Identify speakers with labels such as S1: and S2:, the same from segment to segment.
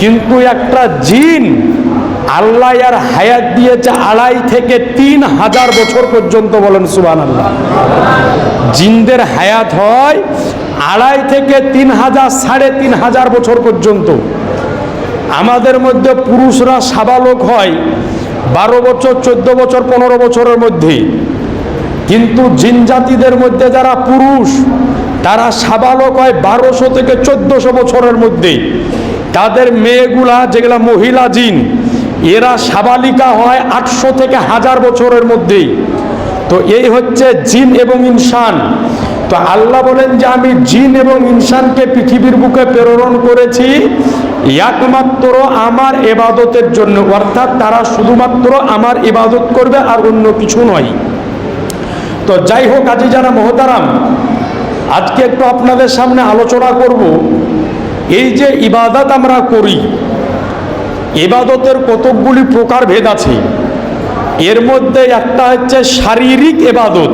S1: কিন্তু একটা জিন আল্লাহ আর হায়াত দিয়েছে আড়াই থেকে তিন হাজার বছর পর্যন্ত বলেন সুবান আল্লাহ জিনদের হায়াত হয় আড়াই থেকে তিন হাজার, সাড়ে তিন হাজার বছর পর্যন্ত। আমাদের মধ্যে পুরুষরা সাবালক হয় বারো বছর, চোদ্দ বছর, পনেরো বছরের মধ্যে। কিন্তু জিন জাতিদের মধ্যে যারা পুরুষ, তারা সাবালক হয় বারোশো থেকে চোদ্দশো বছরের মধ্যে। তাদের মেয়েগুলা, যেগুলা মহিলা জিন, এরা সাবালিকা হয় আটশো থেকে হাজার বছরের মধ্যেই তো এই হচ্ছে জিন এবং ইনসান। তো আল্লাহ বলেন যে, আমি জিন এবং ইনসানকে পৃথিবীর বুকে প্রেরণ করেছি একমাত্র আমার এবাদতের জন্য। অর্থাৎ তারা শুধুমাত্র আমার ইবাদত করবে আর অন্য কিছু নয়। তো যাই হোক, আজি যারা মহতারাম, আজকে একটু আপনাদের সামনে আলোচনা করব। এই যে ইবাদত আমরা করি, ইবাদতের কতকগুলি প্রকার ভেদ আছে। এর মধ্যে একটা হচ্ছে শারীরিক এবাদত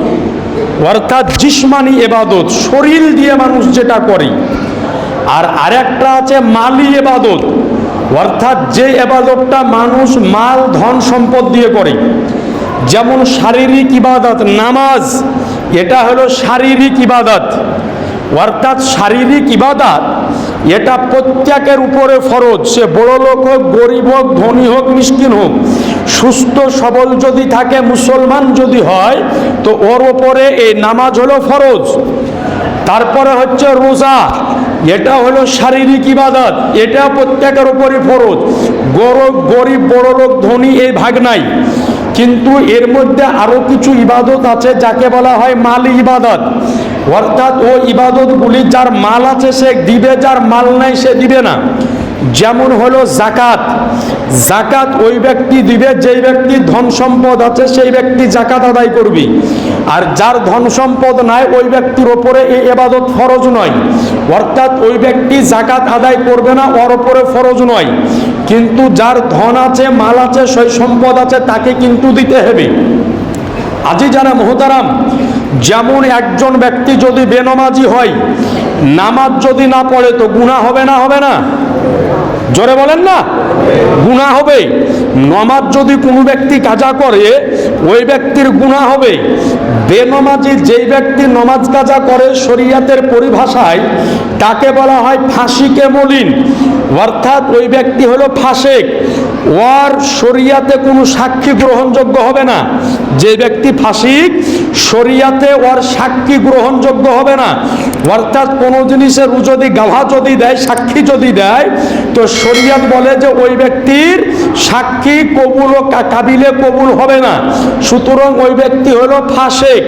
S1: অর্থাৎ জিসমানি এবাদত শরীর দিয়ে মানুষ যেটা করে। আর আরেকটা আছে মালি এবাদত অর্থাৎ যে এবাদতটা মানুষ মাল, ধন, সম্পদ দিয়ে করে। যেমন শারীরিক ইবাদত, নামাজ, এটা হলো শারীরিক ইবাদত। অর্থাৎ শারীরিক ইবাদত, এটা প্রত্যেকের উপরে ফরজ। সে বড় লোক হোক, গরিব হোক, ধনী হোক, মিসকিন হোক, সুস্থ, সবল যদি থাকে, মুসলমান যদি হয়, তো ওর ওপরে এই নামাজ হলো ফরজ। তারপরে হচ্ছে রোজা, এটা হলো শারীরিক ইবাদত, এটা প্রত্যেকের উপরে ফরজ। গরব গরিব, বড় লোক, ধনী, এই ভাগ নাই। কিন্তু এর মধ্যে আরও কিছু ইবাদত আছে, যাকে বলা হয় মাল ইবাদত। অর্থাৎ ও ইবাদতগুলি যার মাল আছে সে দিবে, যার মাল নাই সে দিবে না। যেমন হলো জাকাত জাকাত ওই ব্যক্তি দিবে, যেই ব্যক্তি ধন সম্পদ আছে সেই ব্যক্তি জাকাত আদায় করবে। আর যার ধন সম্পদ নাই, ওই ব্যক্তির ওপরে এই এবাদত ফরজ নয়। অর্থাৎ ওই ব্যক্তি জাকাত আদায় করবে না, ওর ওপরে ফরজ নয়। কিন্তু যার ধন আছে, মাল আছে সেই সম্পদ আছে, তাকে কিন্তু দিতে হবে। আজি যারা মহতারাম, যেমন একজন ব্যক্তি যদি বেনমাজি হয়, নামাজ যদি না পড়ে, তো গুণা হবে না হবে না? জোরে বলেন না? গুণা হবে। নমাজ যদি কোনো ব্যক্তি কাজা করে, ওই ব্যক্তির গুণা হবে। বেনমাজি যেই ব্যক্তি নমাজ কাজা করে শরিয়াতের পরিভাষায়, তাকে বলা হয় ফাঁসিকে মলিন। অর্থাৎ ওই ব্যক্তি হলো ফাঁসেক। ওর শরিয়াতে কোনো সাক্ষী গ্রহণযোগ্য হবে না। যে ব্যক্তি ফাঁসিক শরিয়াতে ওর সাক্ষী গ্রহণযোগ্য হবে না। অর্থাৎ কোনো জিনিসের যদি গাভা যদি দেয়, সাক্ষী যদি দেয়, তো শরিয়াত বলে যে ওই ব্যক্তির সাক্ষী কবুল ও কাবিলে কবুল হবে না। সুতরাং ওই ব্যক্তি হলো ফাঁসেক।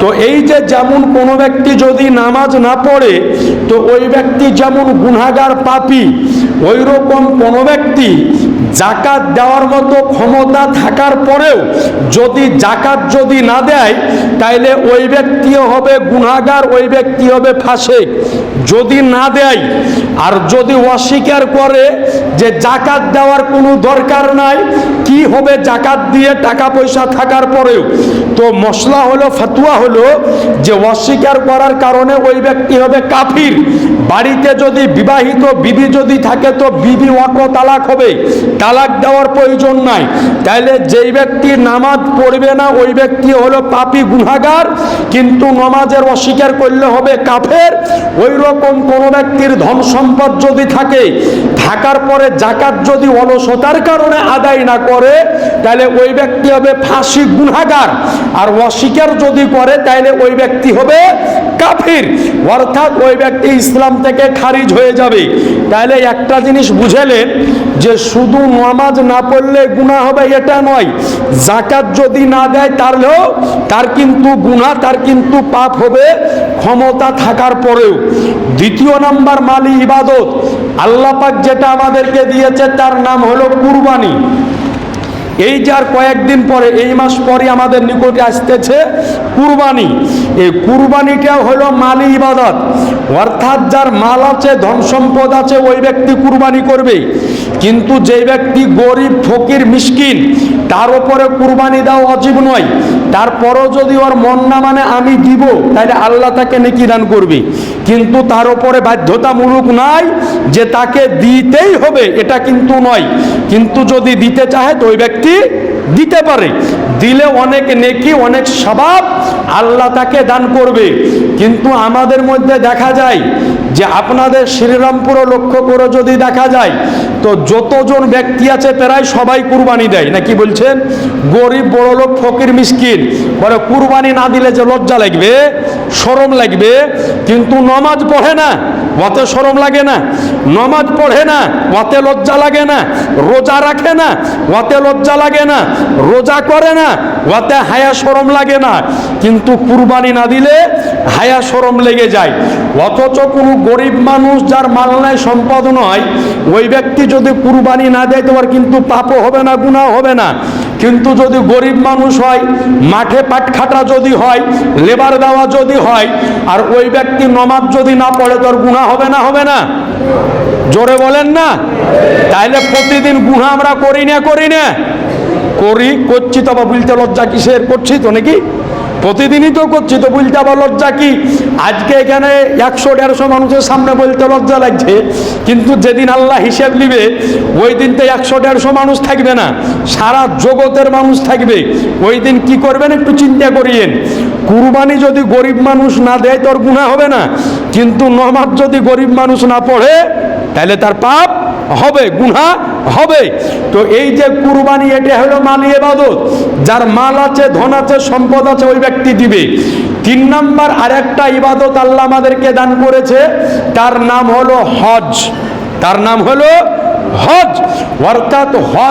S1: তো এই যে যেমন কোনো ব্যক্তি যদি নামাজ না পড়ে, তো ওই ব্যক্তি যেমন গুনাগার পাপী ওই রকম কোনো ব্যক্তি জাকাত দেওয়ার মতো ক্ষমতা থাকার পরেও যদি জাকাত যদি না দেয়, তাইলে ওই ব্যক্তিও হবে গুনাগার ওই ব্যক্তি হবে ফাঁসে যদি না দেয়, আর যদি অস্বীকার করে যে জাকাত দেওয়ার কোনো দরকার নাই, কি হবে জাকাত দিয়ে টাকা পয়সা থাকার পরেও? তো মশলা হলো, ফাতুয়া হলো যে অস্বীকার করার কারণে ওই ব্যক্তি হবে কাফির। বাড়িতে যদি বিবাহিত বিবি যদি থাকে তো বিবি ওয়াক তালাক হবে। তালাক দেওয়ার প্রয়োজন নাই। তাইলে যেই ব্যক্তি নামাজ পড়বে না, ওই ব্যক্তি হলো পাপি গুনাগার কিন্তু নমাজের অস্বীকার করলে হবে কাফের। ওই রকম কোনো ব্যক্তির ধন সম্পদ যদি থাকে, থাকার পরে জাকাত যদি অলসতার কারণে আদায় না করে তাহলে ওই ব্যক্তি হবে ফাঁসি গুনাগার আর অস্বীকার যদি করে তাহলে ওই ব্যক্তি হবে কাফির। অর্থাৎ ওই ব্যক্তি ইসলাম থেকে খারিজ হয়ে যাবে। তাহলে একটা জিনিস বুঝেলেন যে শুধু নামাজ না পড়লে গুণা হবে এটা নয়। জাকাত যদি না দেয় তাহলেও তার কিন্তু গুণা তার কিন্তু পাপ হবে ক্ষমতা থাকার পরেও। দ্বিতীয় নাম্বার মালি ইবাদত। আল্লাহ পাক যেটা আমাদেরকে দিয়েছে তার নাম হলো কুরবানি। এই যার কয়েকদিন পরে, এই মাস পরে আমাদের নিকটে আসতেছে কুরবানি। এই কুরবানিটা হলো মালি ইবাদত। অর্থাৎ যার মাল আছে, ধন সম্পদ আছে, ওই ব্যক্তি কুরবানি করবে। কিন্তু যেই ব্যক্তি গরিব, ফকির, মিসকিন, তার উপরে কুরবানি দেওয়া অজীব নয়। তারপরও যদি ওর মন না মানে আমি দিব, তাহলে আল্লাহ তাকে নেকি দান করবে। কিন্তু তার উপরে বাধ্যতামূলক নাই যে তাকে দিতেই হবে, এটা কিন্তু নয়। কিন্তু যদি দিতে চাহে, তো ওই ব্যক্তি ব্যক্তি দিতে পারে। দিলে অনেক নেকি, অনেক স্বভাব আল্লাহ তাকে দান করবে। কিন্তু আমাদের মধ্যে দেখা যায় যে আপনাদের শ্রীরামপুর লক্ষ্য করে যদি দেখা যায়, তো যতজন ব্যক্তি আছে প্রায় সবাই কুরবানি দেয়। না কি বলছেন? গরিব, বড় লোক, ফকির, মিসকিন। বলে কুরবানি না দিলে যে লজ্জা লাগবে সরম লাগবে। কিন্তু নমাজ পড়ে না ওতে সরম লাগে না। নমাজ পড়ে না ওতে লজ্জা লাগে না। রোজা রাখে না ওতে লজ্জা লাগে না। রোজা করে না ওতে হায়া সরম লাগে না। কিন্তু কুরবানি না দিলে হায়া সরম লেগে যায়। অথচ কোনো গরিব মানুষ যার মাল নাই, সম্পদ নয় ওই ব্যক্তি যদি কুরবানি না দেয়, তোমার কিন্তু পাপও হবে না গুণাও হবে না। কিন্তু যদি গরিব মানুষ হয়, মাঠে পাট খাটা যদি হয়, লেবার দেওয়া যদি হয়, আর ওই ব্যক্তি নমাজ যদি না পড়ে, তোর গুণা হবে না হবে না? জোরে বলেন না? তাইলে প্রতিদিন গুণা আমরা করি না করি না। করি করছি তো আবার বলতে লজ্জা কি কিসের? করছি তো নাকি? প্রতিদিনই তো করছি তো বলতে আবার লজ্জা কি? আজকে এখানে একশো, দেড়শো মানুষের সামনে বলতে লজ্জা লাগছে, কিন্তু যেদিন আল্লাহ হিসেব নিবে, ওই দিন তো একশো, দেড়শো মানুষ থাকবে না, সারা জগতের মানুষ থাকবে। ওই দিন কি করবেন একটু চিন্তা করিয়েন। কুরবানি যদি গরিব মানুষ না দেয়, তোর গুণা হবে না, কিন্তু নমাজ যদি গরিব মানুষ না পড়ে, তাহলে তার পাপ হবে গুনা হবে। তো এই যে কুরবানি, এটা হলো মালি এবাদত যার মাল আছে, ধন আছে, সম্পদ আছে, ওই ব্যক্তি দিবে। তিন নাম্বার আরেকটা ইবাদত আল্লাহ আমাদেরকে দান করেছে, তার নাম হলো হজ। তার নাম হলো হজ। অর্থাৎ হজ